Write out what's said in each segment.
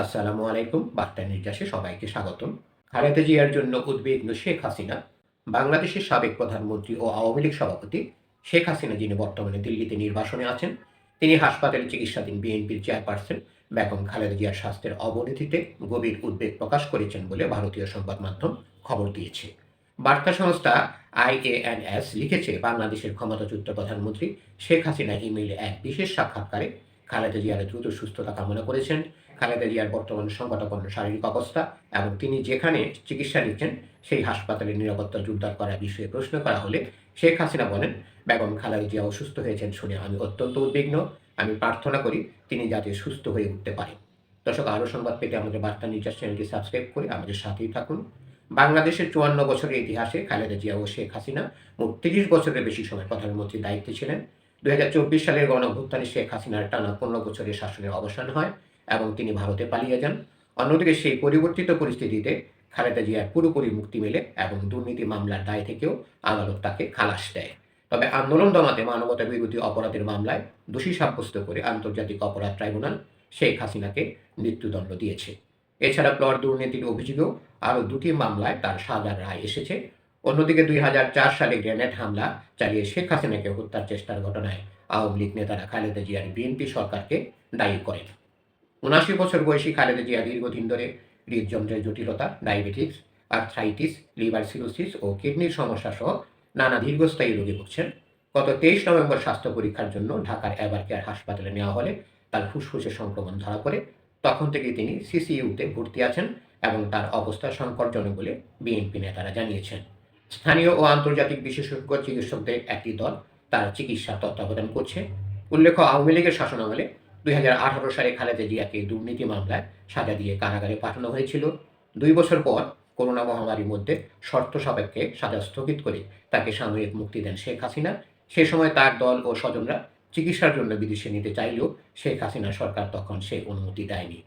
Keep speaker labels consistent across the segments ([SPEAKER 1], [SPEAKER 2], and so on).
[SPEAKER 1] আসসালামু আলাইকুম, বার্তা নির্যাসে সবাইকে স্বাগতম। খালেদা জিয়ার জন্য উদ্বিগ্ন শেখ হাসিনা, বাংলাদেশের সাবেক প্রধানমন্ত্রী ও আওয়ামী লীগ সভাপতি শেখ হাসিনা, যিনি বর্তমানে দিল্লিতে নির্বাসনে আছেন, তিনি হাসপাতালে চিকিৎসাধীন বিএনপির চেয়ারপারসন বেগম খালেদা জিয়ার স্বাস্থ্যের অবনতিতে গভীর উদ্বেগ প্রকাশ করেছেন বলে ভারতীয় সংবাদ মাধ্যম খবর দিয়েছে। বার্তা সংস্থা আইএএনএস লিখেছে, বাংলাদেশের ক্ষমতাচ্যুত প্রধানমন্ত্রী শেখ হাসিনা ইমেইলে এক বিশেষ সাক্ষাৎকারে খালেদা জিয়ার দ্রুত সুস্থতা কামনা করেছেন। খালেদা জিয়ার বর্তমান সংকটাপন্ন শারীরিক অবস্থা এবং তিনি যেখানে চিকিৎসা নিচ্ছেন, সেই হাসপাতালের নিরাপত্তা জোরদার করার বিষয়ে প্রশ্ন করা হলে শেখ হাসিনা বলেন, বেগম খালেদা জিয়া অসুস্থ হয়েছেন শুনে আমি অত্যন্ত উদ্বিগ্ন। আমি প্রার্থনা করি তিনি যাতে সুস্থ হয়ে উঠতে পারেন দর্শক, আরও সংবাদ পেতে আমাদের বার্তা নির্যাস চ্যানেলটি সাবস্ক্রাইব করে আমাদের সাথেই থাকুন। বাংলাদেশের চুয়ান্ন বছরের ইতিহাসে খালেদা জিয়া ও শেখ হাসিনা মোট তিরিশ বছরের বেশি সময় প্রধানমন্ত্রীর দায়িত্বে ছিলেন। দুই সালের গণঅভ্যুত্থানে শেখ হাসিনার টানা পনেরো বছরের শাসনের অবসান হয় এবং তিনি ভারতে পালিয়ে যান। অন্যদিকে সেই পরিবর্তিত পরিস্থিতিতে খালেদা জিয়ার পুরোপুরি মুক্তি মেলে এবং দুর্নীতি মামলার দায় থেকেও আদালত তাকে খালাস দেয়। তবে আন্দোলন দমাতে মানবতা বিরোধী অপরাধের মামলায় দোষী সাব্যস্ত করে আন্তর্জাতিক অপরাধ ট্রাইব্যুনাল শেখ হাসিনাকে মৃত্যুদণ্ড দিয়েছে। এছাড়া প্লট দুর্নীতির অভিযোগেও আরও দুটি মামলায় তার সাজার রায় এসেছে। অন্যদিকে দুই হাজার চার সালে গ্রেনেড হামলা চালিয়ে শেখ হাসিনাকে হত্যার চেষ্টার ঘটনায় আওয়ামী লীগ নেতারা খালেদা জিয়ার বিএনপি সরকারকে দায়ী করেন। উনাশি বছর বয়সী খালেদা জিয়া দীর্ঘদিন ধরে হৃদযন্ত্রের জটিলতা, ডায়াবেটিস, আর্থ্রাইটিস, লিভার সিরোসিস ও কিডনির সমস্যা সহ নানা দীর্ঘস্থায়ী রোগে ভুগছেন। গত তেইশ নভেম্বর স্বাস্থ্য পরীক্ষার জন্য ঢাকার এবার কেয়ার হাসপাতালে নেওয়া হলে তার ফুসফুসে সংক্রমণ ধরা পড়ে। তখন থেকে তিনি সিসিইউতে ভর্তি আছেন এবং তার অবস্থা সংকটজনক বলে বিএনপি নেতারা জানিয়েছেন। স্থানীয় ও আন্তর্জাতিক বিশেষজ্ঞ চিকিৎসকদের একটি দল তার চিকিৎসা তত্ত্বাবধান করছে। উল্লেখ্য, আওয়ামী লীগের শাসনামলে দুই হাজার আঠারো সালে খালেদা জিয়াকে দুর্নীতি মামলায় সাজা দিয়ে কারাগারে পাঠানো হয়েছিল। দুই বছর পর করোনা মহামারীর মধ্যে শর্ত সাপেক্ষে সাজা স্থগিত করে তাকে সাময়িক মুক্তি দেন শেখ হাসিনা। সে সময় তার দল ও স্বজনরা চিকিৎসার জন্য বিদেশে নিতে চাইলেও শেখ হাসিনা সরকার তখন সে অনুমতি দেয়নি।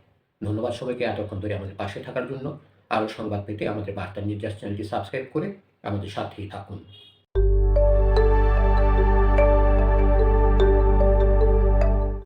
[SPEAKER 1] ধন্যবাদ সবাইকে, এতক্ষণ ধরে আমাদের পাশে থাকার জন্য। আরও সংবাদ পেতে আমাদের বার্তা নির্যাস চ্যানেলটি সাবস্ক্রাইব করে আমাদের সাথেই থাকুন।